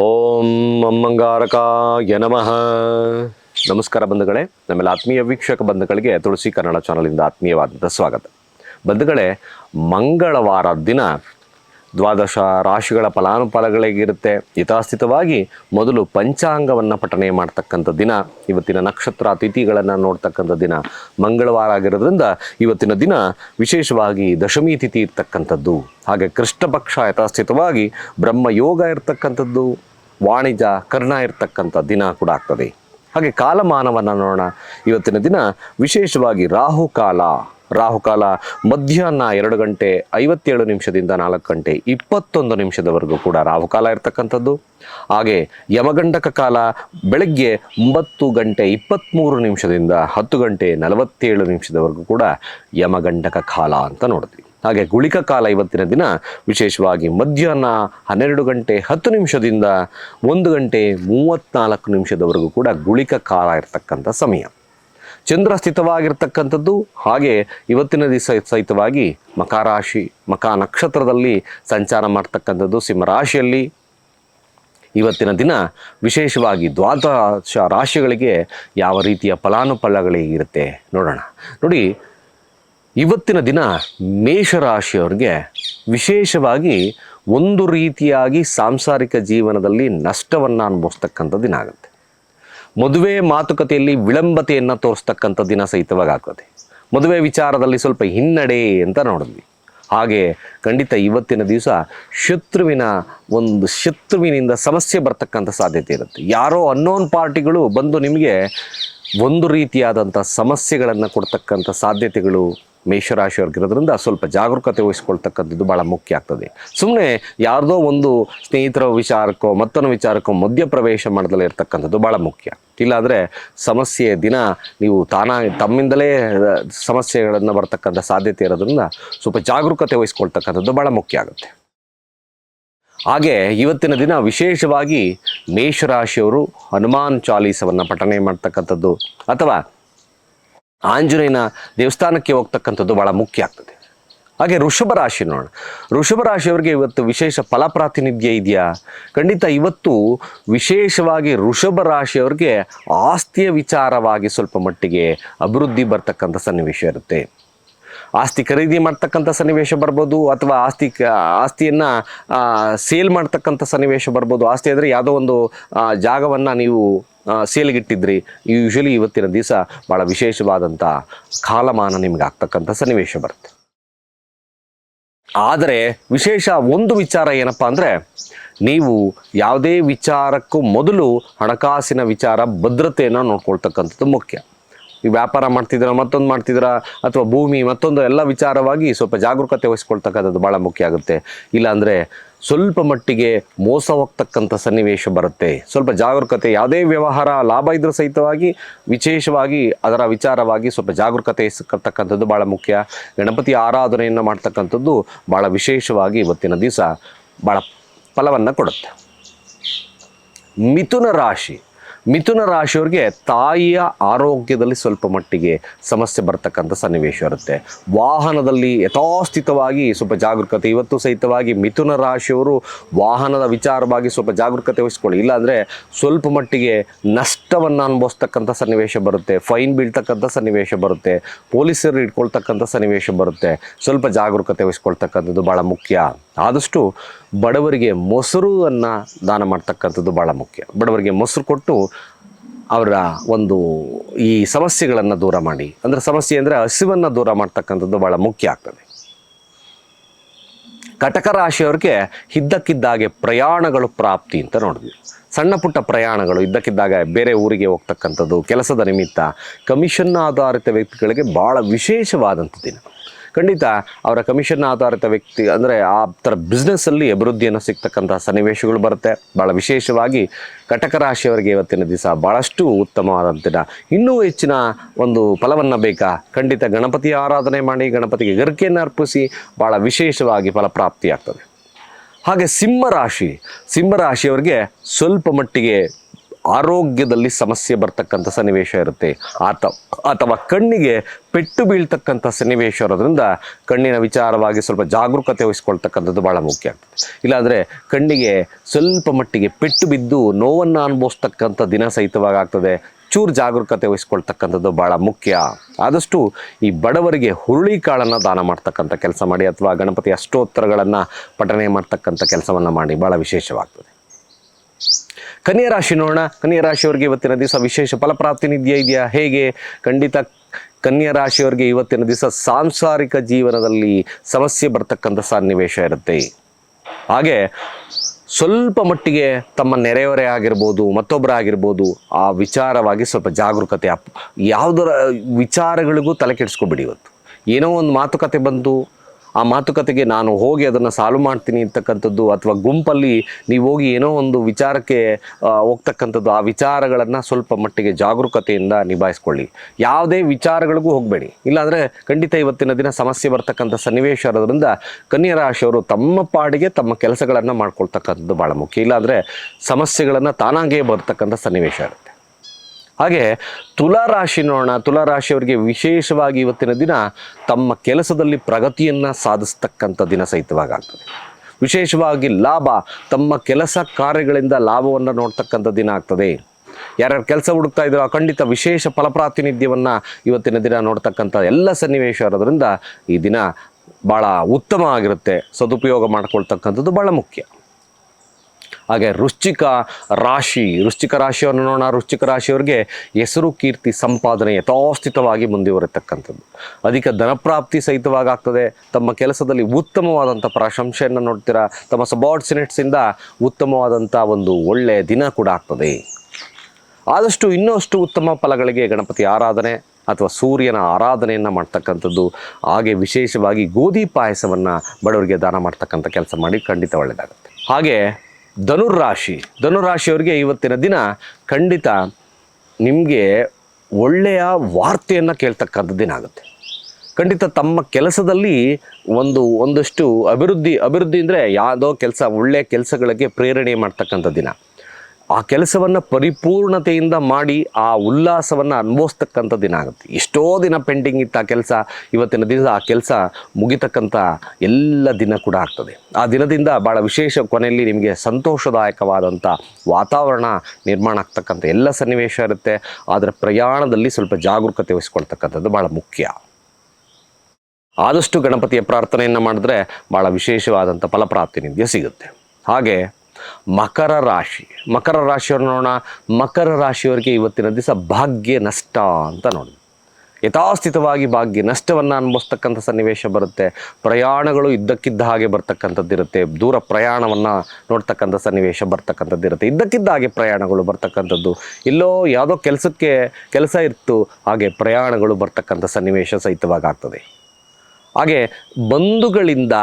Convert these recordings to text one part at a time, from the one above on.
ಓಂ ಅಮ್ಮಂಗಾರಕಾಯ ನಮಃ ನಮಸ್ಕಾರ ಬಂಧುಗಳೇ, ನಮ್ಮೆಲ್ಲ ಆತ್ಮೀಯ ವೀಕ್ಷಕ ಬಂಧುಗಳಿಗೆ ತುಳಸಿ ಕನ್ನಡ ಚಾನಲಿಂದ ಆತ್ಮೀಯವಾದಂಥ ಸ್ವಾಗತ. ಬಂಧುಗಳೇ, ಮಂಗಳವಾರ ದಿನ ದ್ವಾದಶ ರಾಶಿಗಳ ಫಲಾನುಫಲಗಳಿಗಿರುತ್ತೆ. ಯಥಾಸ್ಥಿತವಾಗಿ ಮೊದಲು ಪಂಚಾಂಗವನ್ನು ಪಠನೆ ಮಾಡ್ತಕ್ಕಂಥ ದಿನ, ಇವತ್ತಿನ ನಕ್ಷತ್ರ ತಿಥಿಗಳನ್ನು ನೋಡ್ತಕ್ಕಂಥ ದಿನ, ಮಂಗಳವಾರ ಆಗಿರೋದ್ರಿಂದ ಇವತ್ತಿನ ದಿನ ವಿಶೇಷವಾಗಿ ದಶಮಿ ತಿಥಿ ಇರ್ತಕ್ಕಂಥದ್ದು. ಹಾಗೆ ಕೃಷ್ಣ ಪಕ್ಷ ಯಥಾಸ್ಥಿತವಾಗಿ ಬ್ರಹ್ಮಯೋಗ ಇರ್ತಕ್ಕಂಥದ್ದು, ವಾಣಿಜ್ಯ, ಕರ್ಣ ಇರ್ತಕ್ಕಂಥ ದಿನ ಕೂಡ ಆಗ್ತದೆ. ಹಾಗೆ ಕಾಲಮಾನವನ್ನು ನೋಡೋಣ. ಇವತ್ತಿನ ದಿನ ವಿಶೇಷವಾಗಿ ರಾಹುಕಾಲ. ರಾಹುಕಾಲ ಮಧ್ಯಾಹ್ನ ಎರಡು ಗಂಟೆ ಐವತ್ತೇಳು ನಿಮಿಷದಿಂದ ನಾಲ್ಕು ಗಂಟೆ ಇಪ್ಪತ್ತೊಂದು ನಿಮಿಷದವರೆಗೂ ಕೂಡ ರಾಹುಕಾಲ ಇರ್ತಕ್ಕಂಥದ್ದು. ಹಾಗೆ ಯಮಗಂಡಕ ಕಾಲ ಬೆಳಗ್ಗೆ ಒಂಬತ್ತು ಗಂಟೆ ಇಪ್ಪತ್ತ್ಮೂರು ನಿಮಿಷದಿಂದ ಹತ್ತು ಗಂಟೆ ನಲವತ್ತೇಳು ನಿಮಿಷದವರೆಗೂ ಕೂಡ ಯಮಗಂಡಕ ಕಾಲ ಅಂತ ನೋಡ್ತೀವಿ ಹಾಗೆ ಗುಳಿಕ ಕಾಲ ಇವತ್ತಿನ ದಿನ ವಿಶೇಷವಾಗಿ ಮಧ್ಯಾಹ್ನ ಹನ್ನೆರಡು ಗಂಟೆ ಹತ್ತು ನಿಮಿಷದಿಂದ ಒಂದು ಗಂಟೆ ಮೂವತ್ತ್ನಾಲ್ಕು ನಿಮಿಷದವರೆಗೂ ಕೂಡ ಗುಳಿಕ ಕಾಲ ಇರತಕ್ಕಂಥ ಸಮಯ. ಚಂದ್ರ ಸ್ಥಿತವಾಗಿರ್ತಕ್ಕಂಥದ್ದು, ಹಾಗೆ ಇವತ್ತಿನ ದಿವಸ ಸಹಿತವಾಗಿ ಮಕರಾಶಿ, ಮಕ ನಕ್ಷತ್ರದಲ್ಲಿ ಸಂಚಾರ ಮಾಡ್ತಕ್ಕಂಥದ್ದು ಸಿಂಹರಾಶಿಯಲ್ಲಿ. ಇವತ್ತಿನ ದಿನ ವಿಶೇಷವಾಗಿ ದ್ವಾದಶ ರಾಶಿಗಳಿಗೆ ಯಾವ ರೀತಿಯ ಫಲಾನುಫಲಗಳಿರುತ್ತೆ ನೋಡೋಣ. ನೋಡಿ, ಇವತ್ತಿನ ದಿನ ಮೇಷರಾಶಿಯವ್ರಿಗೆ ವಿಶೇಷವಾಗಿ ಒಂದು ರೀತಿಯಾಗಿ ಸಾಂಸಾರಿಕ ಜೀವನದಲ್ಲಿ ನಷ್ಟವನ್ನು ಅನುಭವಿಸ್ತಕ್ಕಂಥ ದಿನ ಆಗುತ್ತೆ. ಮದುವೆ ಮಾತುಕತೆಯಲ್ಲಿ ವಿಳಂಬತೆಯನ್ನು ತೋರಿಸ್ತಕ್ಕಂಥ ದಿನ ಸಹಿತವಾಗಿ ಆಗ್ತದೆ. ಮದುವೆ ವಿಚಾರದಲ್ಲಿ ಸ್ವಲ್ಪ ಹಿನ್ನಡೆ ಅಂತ ನೋಡಿದ್ವಿ. ಹಾಗೆ ಖಂಡಿತ ಇವತ್ತಿನ ದಿವಸ ಶತ್ರುವಿನ ಒಂದು ಶತ್ರುವಿನಿಂದ ಸಮಸ್ಯೆ ಬರ್ತಕ್ಕಂಥ ಸಾಧ್ಯತೆ ಇರುತ್ತೆ. ಯಾರೋ ಅನ್ನೋನ್ ಪಾರ್ಟಿಗಳು ಬಂದು ನಿಮಗೆ ಒಂದು ರೀತಿಯಾದಂಥ ಸಮಸ್ಯೆಗಳನ್ನು ಕೊಡ್ತಕ್ಕಂಥ ಸಾಧ್ಯತೆಗಳು ಮೇಷರಾಶಿಯವ್ರಿಗಿರೋದ್ರಿಂದ ಸ್ವಲ್ಪ ಜಾಗರೂಕತೆ ವಹಿಸ್ಕೊಳ್ತಕ್ಕಂಥದ್ದು ಭಾಳ ಮುಖ್ಯ ಆಗ್ತದೆ. ಸುಮ್ಮನೆ ಯಾರ್ದೋ ಒಂದು ಸ್ನೇಹಿತರ ವಿಚಾರಕ್ಕೋ ಮತ್ತೊಂದು ವಿಚಾರಕ್ಕೋ ಮಧ್ಯಪ್ರವೇಶ ಮಾಡದಲ್ಲೇ ಇರ್ತಕ್ಕಂಥದ್ದು ಭಾಳ ಮುಖ್ಯ. ಇಲ್ಲಾಂದರೆ ಸಮಸ್ಯೆ ದಿನ ನೀವು ತಾನ ತಮ್ಮಿಂದಲೇ ಸಮಸ್ಯೆಗಳನ್ನು ಬರ್ತಕ್ಕಂಥ ಸಾಧ್ಯತೆ ಇರೋದ್ರಿಂದ ಸ್ವಲ್ಪ ಜಾಗರೂಕತೆ ವಹಿಸ್ಕೊಳ್ತಕ್ಕಂಥದ್ದು ಭಾಳ ಮುಖ್ಯ ಆಗುತ್ತೆ. ಹಾಗೆ ಇವತ್ತಿನ ದಿನ ವಿಶೇಷವಾಗಿ ಮೇಷರಾಶಿಯವರು ಹನುಮಾನ್ ಚಾಲೀಸವನ್ನು ಪಠನೆ ಮಾಡ್ತಕ್ಕಂಥದ್ದು ಅಥವಾ ಆಂಜನೇಯನ ದೇವಸ್ಥಾನಕ್ಕೆ ಹೋಗ್ತಕ್ಕಂಥದ್ದು ಭಾಳ ಮುಖ್ಯ ಆಗ್ತದೆ. ಹಾಗೆ ಋಷಭ ರಾಶಿ ನೋಡೋಣ. ಋಷಭ ರಾಶಿಯವರಿಗೆ ಇವತ್ತು ವಿಶೇಷ ಫಲ ಪ್ರಾತಿನಿಧ್ಯ ಇದೆಯಾ? ಖಂಡಿತ ಇವತ್ತು ವಿಶೇಷವಾಗಿ ಋಷಭ ರಾಶಿಯವರಿಗೆ ಆಸ್ತಿಯ ವಿಚಾರವಾಗಿ ಸ್ವಲ್ಪ ಮಟ್ಟಿಗೆ ಅಭಿವೃದ್ಧಿ ಬರ್ತಕ್ಕಂಥ ಸನ್ನಿವೇಶ ಇರುತ್ತೆ. ಆಸ್ತಿ ಖರೀದಿ ಮಾಡ್ತಕ್ಕಂಥ ಸನ್ನಿವೇಶ ಬರ್ಬೋದು, ಅಥವಾ ಆಸ್ತಿ ಆಸ್ತಿಯನ್ನು ಸೇಲ್ ಮಾಡ್ತಕ್ಕಂಥ ಸನ್ನಿವೇಶ ಬರ್ಬೋದು. ಆಸ್ತಿ ಅಂದರೆ ಯಾವುದೋ ಒಂದು ಜಾಗವನ್ನ ನೀವು ಸೇಲ್ಗಿಟ್ಟಿದ್ರಿ. ಯೂಶ್ವಲಿ ಇವತ್ತಿನ ದಿವಸ ಭಾಳ ವಿಶೇಷವಾದಂಥ ಕಾಲಮಾನ ನಿಮಗೆ ಆಗ್ತಕ್ಕಂಥ ಸನ್ನಿವೇಶ ಬರುತ್ತೆ. ಆದರೆ ವಿಶೇಷ ಒಂದು ವಿಚಾರ ಏನಪ್ಪ ಅಂದರೆ, ನೀವು ಯಾವುದೇ ವಿಚಾರಕ್ಕೂ ಮೊದಲು ಹಣಕಾಸಿನ ವಿಚಾರ ಭದ್ರತೆಯನ್ನು ನೋಡ್ಕೊಳ್ತಕ್ಕಂಥದ್ದು ಮುಖ್ಯ. ಈ ವ್ಯಾಪಾರ ಮಾಡ್ತಿದ್ದೀರಾ, ಮತ್ತೊಂದು ಮಾಡ್ತಿದ್ದೀರಾ, ಅಥವಾ ಭೂಮಿ ಮತ್ತೊಂದು ಎಲ್ಲ ವಿಚಾರವಾಗಿ ಸ್ವಲ್ಪ ಜಾಗರೂಕತೆ ವಹಿಸ್ಕೊಳ್ತಕ್ಕಂಥದ್ದು ಭಾಳ ಮುಖ್ಯ ಆಗುತ್ತೆ. ಇಲ್ಲಾಂದರೆ ಸ್ವಲ್ಪ ಮಟ್ಟಿಗೆ ಮೋಸ ಹೋಗ್ತಕ್ಕಂಥ ಸನ್ನಿವೇಶ ಬರುತ್ತೆ. ಸ್ವಲ್ಪ ಜಾಗರೂಕತೆ, ಯಾವುದೇ ವ್ಯವಹಾರ ಲಾಭ ಇದ್ರೂ ಸಹಿತವಾಗಿ ವಿಶೇಷವಾಗಿ ಅದರ ವಿಚಾರವಾಗಿ ಸ್ವಲ್ಪ ಜಾಗರೂಕತೆ ಸಿಕ್ಕತಕ್ಕಂಥದ್ದು ಭಾಳ ಮುಖ್ಯ. ಗಣಪತಿ ಆರಾಧನೆಯನ್ನು ಮಾಡ್ತಕ್ಕಂಥದ್ದು ಭಾಳ ವಿಶೇಷವಾಗಿ ಇವತ್ತಿನ ದಿವಸ ಭಾಳ ಫಲವನ್ನು ಕೊಡುತ್ತೆ. ಮಿಥುನ ರಾಶಿ. ಮಿಥುನ ರಾಶಿಯವ್ರಿಗೆ ತಾಯಿಯ ಆರೋಗ್ಯದಲ್ಲಿ ಸ್ವಲ್ಪ ಮಟ್ಟಿಗೆ ಸಮಸ್ಯೆ ಬರ್ತಕ್ಕಂಥ ಸನ್ನಿವೇಶ ಇರುತ್ತೆ. ವಾಹನದಲ್ಲಿ ಯಥಾಸ್ಥಿತವಾಗಿ ಸ್ವಲ್ಪ ಜಾಗರೂಕತೆ ಇವತ್ತು ಸಹಿತವಾಗಿ ಮಿಥುನ ರಾಶಿಯವರು ವಾಹನದ ವಿಚಾರವಾಗಿ ಸ್ವಲ್ಪ ಜಾಗರೂಕತೆ ವಹಿಸ್ಕೊಳ್ಳಿ. ಇಲ್ಲಾಂದರೆ ಸ್ವಲ್ಪ ಮಟ್ಟಿಗೆ ನಷ್ಟವನ್ನು ಅನುಭವಿಸ್ತಕ್ಕಂಥ ಸನ್ನಿವೇಶ ಬರುತ್ತೆ. ಫೈನ್ ಬೀಳ್ತಕ್ಕಂಥ ಸನ್ನಿವೇಶ ಬರುತ್ತೆ. ಪೊಲೀಸರು ಇಟ್ಕೊಳ್ತಕ್ಕಂಥ ಸನ್ನಿವೇಶ ಬರುತ್ತೆ. ಸ್ವಲ್ಪ ಜಾಗರೂಕತೆ ವಹಿಸ್ಕೊಳ್ತಕ್ಕಂಥದ್ದು ಭಾಳ ಮುಖ್ಯ. ಆದಷ್ಟು ಬಡವರಿಗೆ ಮೊಸರು ಅನ್ನು ದಾನ ಮಾಡ್ತಕ್ಕಂಥದ್ದು ಭಾಳ ಮುಖ್ಯ. ಬಡವರಿಗೆ ಮೊಸರು ಕೊಟ್ಟು ಅವರ ಒಂದು ಈ ಸಮಸ್ಯೆಗಳನ್ನು ದೂರ ಮಾಡಿ. ಅಂದರೆ ಸಮಸ್ಯೆ ಅಂದರೆ ಹಸಿವನ್ನು ದೂರ ಮಾಡ್ತಕ್ಕಂಥದ್ದು ಭಾಳ ಮುಖ್ಯ ಆಗ್ತದೆ. ಕಟಕ ರಾಶಿಯವ್ರಿಗೆ ಇದ್ದಕ್ಕಿದ್ದಾಗೆ ಪ್ರಯಾಣಗಳು ಪ್ರಾಪ್ತಿ ಅಂತ ನೋಡಿದ್ವಿ. ಸಣ್ಣ ಪುಟ್ಟ ಪ್ರಯಾಣಗಳು ಇದ್ದಕ್ಕಿದ್ದಾಗ ಬೇರೆ ಊರಿಗೆ ಹೋಗ್ತಕ್ಕಂಥದ್ದು, ಕೆಲಸದ ನಿಮಿತ್ತ, ಕಮಿಷನ್ ಆಧಾರಿತ ವ್ಯಕ್ತಿಗಳಿಗೆ ಭಾಳ ವಿಶೇಷವಾದಂಥ ದಿನ ಖಂಡಿತ ಅವರ ಕಮಿಷನ್ ಆಧಾರಿತ ವ್ಯಕ್ತಿ, ಅಂದರೆ ಆ ಥರ ಬಿಸ್ನೆಸ್ಸಲ್ಲಿ ಅಭಿವೃದ್ಧಿಯನ್ನು ಸಿಗ್ತಕ್ಕಂಥ ಸನ್ನಿವೇಶಗಳು ಬರುತ್ತೆ. ಭಾಳ ವಿಶೇಷವಾಗಿ ಕಟಕ ರಾಶಿಯವರಿಗೆ ಇವತ್ತಿನ ದಿವಸ ಭಾಳಷ್ಟು ಉತ್ತಮವಾದಂಥ ದಿನ ಇನ್ನೂ ಹೆಚ್ಚಿನ ಒಂದು ಫಲವನ್ನು ಬೇಕಾ? ಖಂಡಿತ ಗಣಪತಿ ಆರಾಧನೆ ಮಾಡಿ, ಗಣಪತಿಗೆ ಗರಿಕೆಯನ್ನು ಅರ್ಪಿಸಿ ಭಾಳ ವಿಶೇಷವಾಗಿ ಫಲಪ್ರಾಪ್ತಿಯಾಗ್ತದೆ. ಹಾಗೆ ಸಿಂಹರಾಶಿ ಸಿಂಹರಾಶಿಯವರಿಗೆ ಸ್ವಲ್ಪ ಮಟ್ಟಿಗೆ ಆರೋಗ್ಯದಲ್ಲಿ ಸಮಸ್ಯೆ ಬರ್ತಕ್ಕಂಥ ಸನ್ನಿವೇಶ ಇರುತ್ತೆ. ಆತ, ಅಥವಾ ಕಣ್ಣಿಗೆ ಪೆಟ್ಟು ಬೀಳ್ತಕ್ಕಂಥ ಸನ್ನಿವೇಶ ಇರೋದ್ರಿಂದ ಕಣ್ಣಿನ ವಿಚಾರವಾಗಿ ಸ್ವಲ್ಪ ಜಾಗರೂಕತೆ ವಹಿಸ್ಕೊಳ್ತಕ್ಕಂಥದ್ದು ಭಾಳ ಮುಖ್ಯ ಆಗ್ತದೆ. ಇಲ್ಲಾಂದರೆ ಕಣ್ಣಿಗೆ ಸ್ವಲ್ಪ ಮಟ್ಟಿಗೆ ಪೆಟ್ಟು ಬಿದ್ದು ನೋವನ್ನು ಅನುಭವಿಸ್ತಕ್ಕಂಥ ದಿನ ಸಹಿತವಾಗಿ ಆಗ್ತದೆ. ಚೂರು ಜಾಗರೂಕತೆ ವಹಿಸ್ಕೊಳ್ತಕ್ಕಂಥದ್ದು ಭಾಳ ಮುಖ್ಯ. ಆದಷ್ಟು ಈ ಬಡವರಿಗೆ ಹುರುಳಿ ಕಾಳನ್ನು ದಾನ ಮಾಡ್ತಕ್ಕಂಥ ಕೆಲಸ ಮಾಡಿ, ಅಥವಾ ಗಣಪತಿ ಅಷ್ಟೋತ್ತರಗಳನ್ನು ಪಠನೆ ಮಾಡ್ತಕ್ಕಂಥ ಕೆಲಸವನ್ನು ಮಾಡಿ ಭಾಳ ವಿಶೇಷವಾಗ್ತದೆ. ಕನ್ಯಾ ರಾಶಿ ನೋಡೋಣ. ಕನ್ಯಾ ರಾಶಿಯವರಿಗೆ ಇವತ್ತಿನ ದಿವಸ ವಿಶೇಷ ಫಲಪ್ರಾತಿನಿಧ್ಯ ಇದೆಯಾ? ಹೇಗೆ? ಖಂಡಿತ ಕನ್ಯಾ ರಾಶಿಯವರಿಗೆ ಇವತ್ತಿನ ದಿವಸ ಸಾಂಸಾರಿಕ ಜೀವನದಲ್ಲಿ ಸಮಸ್ಯೆ ಬರ್ತಕ್ಕಂಥ ಸನ್ನಿವೇಶ ಇರುತ್ತೆ. ಹಾಗೆ ಸ್ವಲ್ಪ ಮಟ್ಟಿಗೆ ತಮ್ಮ ನೆರೆಯೊರೆ ಆಗಿರ್ಬೋದು ಮತ್ತೊಬ್ಬರೇ ಆಗಿರ್ಬೋದು, ಆ ವಿಚಾರವಾಗಿ ಸ್ವಲ್ಪ ಜಾಗರೂಕತೆ ಯಾವುದರ ವಿಚಾರಗಳಿಗೂ ತಲೆ ಕೆಡಿಸ್ಕೊಬಿಡಿ ಇವತ್ತು. ಏನೋ ಒಂದು ಮಾತುಕತೆ ಬಂತು ಆ ಮಾತುಕತೆಗೆ ನಾನು ಹೋಗಿ ಅದನ್ನು ಸಾಲ್ವ್ ಮಾಡ್ತೀನಿ ಅಂತಕ್ಕಂಥದ್ದು ಅಥವಾ ಗುಂಪಲ್ಲಿ ನೀವು ಹೋಗಿ ಏನೋ ಒಂದು ವಿಚಾರಕ್ಕೆ ಹೋಗ್ತಕ್ಕಂಥದ್ದು, ಆ ವಿಚಾರಗಳನ್ನು ಸ್ವಲ್ಪ ಮಟ್ಟಿಗೆ ಜಾಗರೂಕತೆಯಿಂದ ನಿಭಾಯಿಸ್ಕೊಳ್ಳಿ. ಯಾವುದೇ ವಿಚಾರಗಳಿಗೂ ಹೋಗಬೇಡಿ. ಇಲ್ಲಾಂದರೆ ಖಂಡಿತ ಇವತ್ತಿನ ದಿನ ಸಮಸ್ಯೆ ಬರ್ತಕ್ಕಂಥ ಸನ್ನಿವೇಶ ಇರೋದ್ರಿಂದ ಕನ್ಯಾ ರಾಶಿಯವರು ತಮ್ಮ ಪಾಡಿಗೆ ತಮ್ಮ ಕೆಲಸಗಳನ್ನು ಮಾಡ್ಕೊಳ್ತಕ್ಕಂಥದ್ದು ಭಾಳ ಮುಖ್ಯ. ಇಲ್ಲಾಂದರೆ ಸಮಸ್ಯೆಗಳನ್ನು ತಾನಾಗೇ ಬರ್ತಕ್ಕಂಥ ಸನ್ನಿವೇಶ ಇರುತ್ತೆ. ಹಾಗೆ ತುಲಾರಾಶಿ ನೋಡೋಣ. ತುಲಾರಾಶಿಯವರಿಗೆ ವಿಶೇಷವಾಗಿ ಇವತ್ತಿನ ದಿನ ತಮ್ಮ ಕೆಲಸದಲ್ಲಿ ಪ್ರಗತಿಯನ್ನು ಸಾಧಿಸ್ತಕ್ಕಂಥ ದಿನ ಸಹಿತವಾಗ್ತದೆ ವಿಶೇಷವಾಗಿ ಲಾಭ, ತಮ್ಮ ಕೆಲಸ ಕಾರ್ಯಗಳಿಂದ ಲಾಭವನ್ನು ನೋಡ್ತಕ್ಕಂಥ ದಿನ ಆಗ್ತದೆ. ಯಾರ್ಯಾರು ಕೆಲಸ ಹುಡುಕ್ತಾ ಇದ್ರು ಖಂಡಿತ ವಿಶೇಷ ಫಲಪ್ರಾತಿನಿಧ್ಯವನ್ನು ಇವತ್ತಿನ ದಿನ ನೋಡ್ತಕ್ಕಂಥ ಎಲ್ಲ ಸನ್ನಿವೇಶ ಇರೋದ್ರಿಂದ ಈ ದಿನ ಭಾಳ ಉತ್ತಮ ಆಗಿರುತ್ತೆ. ಸದುಪಯೋಗ ಮಾಡ್ಕೊಳ್ತಕ್ಕಂಥದ್ದು ಭಾಳ ಮುಖ್ಯ. ಹಾಗೆ ವೃಶ್ಚಿಕ ರಾಶಿ, ವೃಶ್ಚಿಕ ರಾಶಿಯನ್ನು ನೋಡೋಣ. ವೃಶ್ಚಿಕ ರಾಶಿಯವರಿಗೆ ಹೆಸರು, ಕೀರ್ತಿ, ಸಂಪಾದನೆ ಯಥಾಸ್ಥಿತವಾಗಿ ಮುಂದುವರಿತಕ್ಕಂಥದ್ದು. ಅಧಿಕ ಧನಪ್ರಾಪ್ತಿ ಸಹಿತವಾಗಿ ಆಗ್ತದೆ. ತಮ್ಮ ಕೆಲಸದಲ್ಲಿ ಉತ್ತಮವಾದಂಥ ಪ್ರಶಂಸೆಯನ್ನು ನೋಡ್ತೀರಾ? ತಮ್ಮ ಸಬಾರ್ಡಿನೇಟ್ಸಿಂದ ಉತ್ತಮವಾದಂಥ ಒಂದು ಒಳ್ಳೆಯ ದಿನ ಕೂಡ ಆಗ್ತದೆ. ಆದಷ್ಟು ಇನ್ನಷ್ಟು ಉತ್ತಮ ಫಲಗಳಿಗೆ ಗಣಪತಿ ಆರಾಧನೆ ಅಥವಾ ಸೂರ್ಯನ ಆರಾಧನೆಯನ್ನು ಮಾಡ್ತಕ್ಕಂಥದ್ದು. ಹಾಗೆ ವಿಶೇಷವಾಗಿ ಗೋಧಿ ಪಾಯಸವನ್ನು ಬಡವರಿಗೆ ದಾನ ಮಾಡ್ತಕ್ಕಂಥ ಕೆಲಸ ಮಾಡಿ ಖಂಡಿತ ಒಳ್ಳೆಯದಾಗುತ್ತೆ ಹಾಗೆ ಧನುರಾಶಿ ಧನುರಾಶಿಯವರಿಗೆ ಇವತ್ತಿನ ದಿನ ಖಂಡಿತ ನಿಮಗೆ ಒಳ್ಳೆಯ ವಾರ್ತೆಯನ್ನು ಕೇಳ್ತಕ್ಕಂಥ ದಿನ ಆಗುತ್ತೆ. ಖಂಡಿತ ತಮ್ಮ ಕೆಲಸದಲ್ಲಿ ಒಂದು, ಒಂದಷ್ಟು ಅಭಿವೃದ್ಧಿ ಅಭಿವೃದ್ಧಿ ಅಂದರೆ ಯಾವುದೋ ಕೆಲಸ ಒಳ್ಳೆಯ ಕೆಲಸಗಳಿಗೆ ಪ್ರೇರಣೆ ಮಾಡ್ತಕ್ಕಂಥ ದಿನ. ಆ ಕೆಲಸವನ್ನು ಪರಿಪೂರ್ಣತೆಯಿಂದ ಮಾಡಿ ಆ ಉಲ್ಲಾಸವನ್ನು ಅನುಭವಿಸ್ತಕ್ಕಂಥ ದಿನ ಆಗುತ್ತೆ. ಎಷ್ಟೋ ದಿನ ಪೆಂಡಿಂಗ್ ಇತ್ತು ಆ ಕೆಲಸ, ಇವತ್ತಿನ ದಿನ ಆ ಕೆಲಸ ಮುಗಿತಕ್ಕಂಥ ಎಲ್ಲ ದಿನ ಕೂಡ ಆಗ್ತದೆ. ಆ ದಿನದಿಂದ ಭಾಳ ವಿಶೇಷ ಕೊನೆಯಲ್ಲಿ ನಿಮಗೆ ಸಂತೋಷದಾಯಕವಾದಂಥ ವಾತಾವರಣ ನಿರ್ಮಾಣ ಆಗ್ತಕ್ಕಂಥ ಎಲ್ಲ ಸನ್ನಿವೇಶ ಇರುತ್ತೆ. ಆದರೆ ಪ್ರಯಾಣದಲ್ಲಿ ಸ್ವಲ್ಪ ಜಾಗರೂಕತೆ ವಹಿಸ್ಕೊಳ್ತಕ್ಕಂಥದ್ದು ಭಾಳ ಮುಖ್ಯ. ಆದಷ್ಟು ಗಣಪತಿಯ ಪ್ರಾರ್ಥನೆಯನ್ನು ಮಾಡಿದ್ರೆ ಭಾಳ ವಿಶೇಷವಾದಂಥ ನಿಮಗೆ ಸಿಗುತ್ತೆ. ಹಾಗೆ ಮಕರ ರಾಶಿ. ಮಕರ ರಾಶಿಯವ್ರು ನೋಡೋಣ. ಮಕರ ರಾಶಿಯವರಿಗೆ ಇವತ್ತಿನ ದಿವಸ ಭಾಗ್ಯ ನಷ್ಟ ಅಂತ ನೋಡಿ. ಯಥಾಸ್ಥಿತವಾಗಿ ಭಾಗ್ಯ ನಷ್ಟವನ್ನು ಅನುಭವಿಸ್ತಕ್ಕಂಥ ಸನ್ನಿವೇಶ ಬರುತ್ತೆ. ಪ್ರಯಾಣಗಳು ಇದ್ದಕ್ಕಿದ್ದ ಹಾಗೆ ಬರ್ತಕ್ಕಂಥದ್ದಿರುತ್ತೆ ದೂರ ಪ್ರಯಾಣವನ್ನು ನೋಡ್ತಕ್ಕಂಥ ಸನ್ನಿವೇಶ ಬರ್ತಕ್ಕಂಥದ್ದಿರುತ್ತೆ ಇದ್ದಕ್ಕಿದ್ದ ಹಾಗೆ ಪ್ರಯಾಣಗಳು ಬರ್ತಕ್ಕಂಥದ್ದು. ಇಲ್ಲೋ ಯಾವುದೋ ಕೆಲಸಕ್ಕೆ, ಕೆಲಸ ಇತ್ತು, ಹಾಗೆ ಪ್ರಯಾಣಗಳು ಬರ್ತಕ್ಕಂಥ ಸನ್ನಿವೇಶ ಸಹಿತವಾಗಿ ಆಗ್ತದೆ. ಹಾಗೆ ಬಂಧುಗಳಿಂದ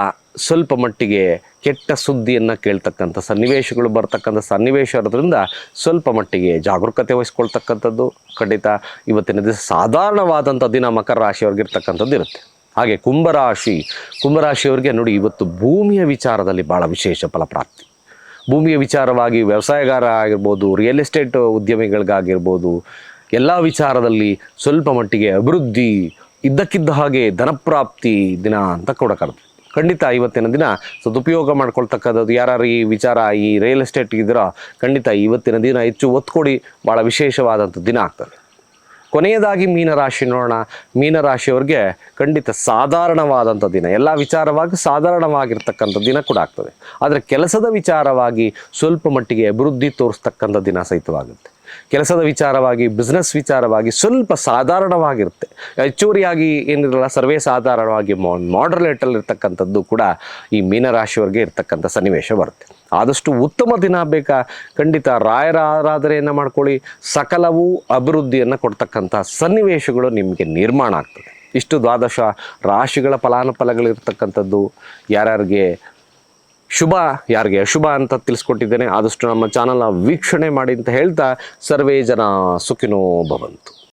ಸ್ವಲ್ಪ ಮಟ್ಟಿಗೆ ಕೆಟ್ಟ ಸುದ್ದಿಯನ್ನು ಕೇಳ್ತಕ್ಕಂಥ ಸನ್ನಿವೇಶಗಳು ಬರ್ತಕ್ಕಂಥ ಸನ್ನಿವೇಶ ಇರೋದ್ರಿಂದ ಸ್ವಲ್ಪ ಮಟ್ಟಿಗೆ ಜಾಗರೂಕತೆ ವಹಿಸ್ಕೊಳ್ತಕ್ಕಂಥದ್ದು. ಖಂಡಿತ ಇವತ್ತಿನ ದಿವಸ ಸಾಧಾರಣವಾದಂಥ ದಿನ ಮಕರ ರಾಶಿಯವ್ರಿಗೆ ಇರ್ತಕ್ಕಂಥದ್ದು ಇರುತ್ತೆ. ಹಾಗೆ ಕುಂಭರಾಶಿ, ಕುಂಭರಾಶಿಯವರಿಗೆ ನೋಡಿ ಇವತ್ತು ಭೂಮಿಯ ವಿಚಾರದಲ್ಲಿ ಭಾಳ ವಿಶೇಷ ಫಲಪ್ರಾಪ್ತಿ. ಭೂಮಿಯ ವಿಚಾರವಾಗಿ ವ್ಯವಸಾಯಗಾರ ಆಗಿರ್ಬೋದು ರಿಯಲ್ ಎಸ್ಟೇಟ್ ಉದ್ಯಮಿಗಳಿಗಾಗಿರ್ಬೋದು, ಎಲ್ಲ ವಿಚಾರದಲ್ಲಿ ಸ್ವಲ್ಪ ಮಟ್ಟಿಗೆ ಅಭಿವೃದ್ಧಿ ಇದ್ದಕ್ಕಿದ್ದ ಹಾಗೆ ಧನಪ್ರಾಪ್ತಿ ದಿನ ಅಂತ ಕೊಡೋಕ್ಕಾಗುತ್ತೆ ಖಂಡಿತ ಇವತ್ತಿನ ದಿನ ಸದುಪಯೋಗ ಮಾಡ್ಕೊಳ್ತಕ್ಕಂಥದ್ದು ಯಾರು ಈ ವಿಚಾರ ಈ ರಿಯಲ್ ಎಸ್ಟೇಟ್ ಇದ್ದೀರೋ, ಖಂಡಿತ ಇವತ್ತಿನ ದಿನ ಹೆಚ್ಚು ಒತ್ತು ಕೊಡಿ ಭಾಳ ವಿಶೇಷವಾದಂಥ ದಿನ ಆಗ್ತದೆ. ಕೊನೆಯದಾಗಿ ಮೀನರಾಶಿ ನೋಡೋಣ. ಮೀನರಾಶಿಯವ್ರಿಗೆ ಖಂಡಿತ ಸಾಧಾರಣವಾದಂಥ ದಿನ. ಎಲ್ಲ ವಿಚಾರವಾಗಿ ಸಾಧಾರಣವಾಗಿರ್ತಕ್ಕಂಥ ದಿನ ಕೂಡ ಆಗ್ತದೆ. ಆದರೆ ಕೆಲಸದ ವಿಚಾರವಾಗಿ ಸ್ವಲ್ಪ ಮಟ್ಟಿಗೆ ಅಭಿವೃದ್ಧಿ ತೋರಿಸ್ತಕ್ಕಂಥ ದಿನ ಸಹಿತವಾಗುತ್ತೆ. ಕೆಲಸದ ವಿಚಾರವಾಗಿ ಬಿಸ್ನೆಸ್ ವಿಚಾರವಾಗಿ ಸ್ವಲ್ಪ ಸಾಧಾರಣವಾಗಿರುತ್ತೆ. ಹೆಚ್ಚುವರಿಯಾಗಿ ಏನಿರಲ್ಲ, ಸರ್ವೇ ಸಾಧಾರಣವಾಗಿ ಮಾಡ್ರಲೇಟಲ್ಲಿ ಇರ್ತಕ್ಕಂಥದ್ದು ಕೂಡ ಈ ಮೀನರಾಶಿಯವರಿಗೆ ಇರ್ತಕ್ಕಂಥ ಸನ್ನಿವೇಶ ಬರುತ್ತೆ. ಆದಷ್ಟು ಉತ್ತಮ ದಿನ ಬೇಕಾ. ಖಂಡಿತ ರಾಯರ ಆರಾಧನೆಯನ್ನು ಮಾಡ್ಕೊಳ್ಳಿ. ಸಕಲವೂ ಅಭಿವೃದ್ಧಿಯನ್ನು ಕೊಡ್ತಕ್ಕಂಥ ಸನ್ನಿವೇಶಗಳು ನಿಮಗೆ ನಿರ್ಮಾಣ ಆಗ್ತದೆ. ಇಷ್ಟು ದ್ವಾದಶ ರಾಶಿಗಳ ಫಲಾನುಫಲಗಳಿರ್ತಕ್ಕಂಥದ್ದು, ಯಾರ್ಯಾರಿಗೆ ಶುಭ ಯಾರಿಗೆ? ಅಶುಭ ಅಂತ ತಿಳಿಸ್ಕೊಟ್ಟಿದ್ದೇನೆ. ಆದಷ್ಟು ನಮ್ಮ ಚಾನಲ್ನ ವೀಕ್ಷಣೆ ಮಾಡಿ ಅಂತ ಹೇಳ್ತಾ ಸರ್ವೇ ಜನ ಸುಖಿನೋ ಭವಂತು.